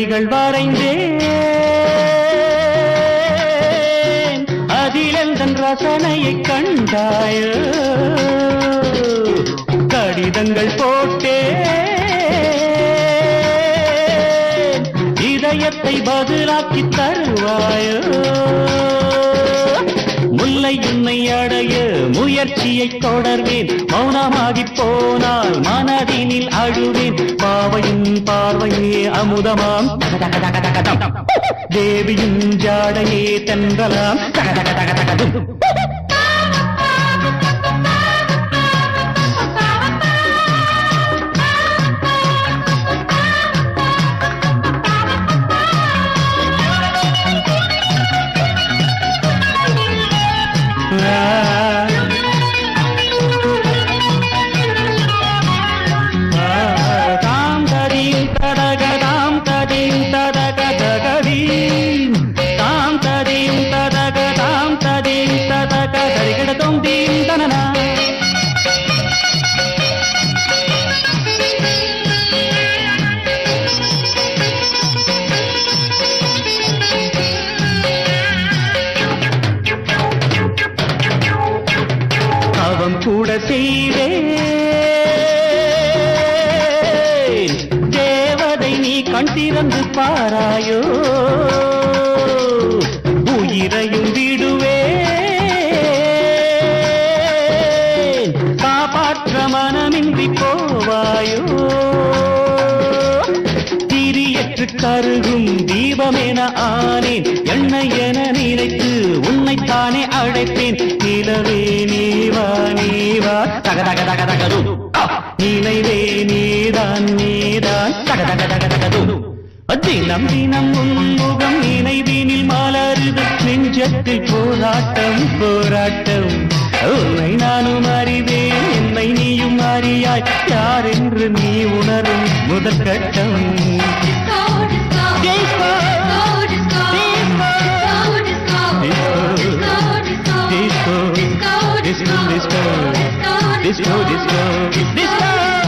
கைகள் வரைந்தேன். அதிலெந்தன் ரசனையை கண்டாயோ. கடிதங்கள் போட்டே இதயத்தை பதிலாக்கி தருவாயோ. முயற்சியை தொடர்வேன். மௌனமாகி போனால் மனதினில் அழுவேன். பாவையும் பார்வையே அமுதமாம். தேவியும் ஜாடையே தென்றலாம். தக தக தக தக கூட செய்வேன் தேவதை நீ கண் திறந்து பாராயோ. உயிரையும் விடுவேன் காப்பாற்ற மனமின்றி போவாயோ. திரியற்று கருகும் தீபமென ஆனேன். எண்ணெய் தக தக தக தகது நினைவே நீதான் நீதான் தக தக தக தகது தினம் தினம் உன்முகம் நினைவினில் மலருது நெஞ்சத்தில் போராட்டம் போராட்டம் உன்னை நானும் அறிவேன் என்னை நீயும் அறியாய் யார் என்று நீ உணரும் முதல் கட்டம் Disco. Disco. Disco. Disco, disco. Disco, disco. Disco, disco, disco.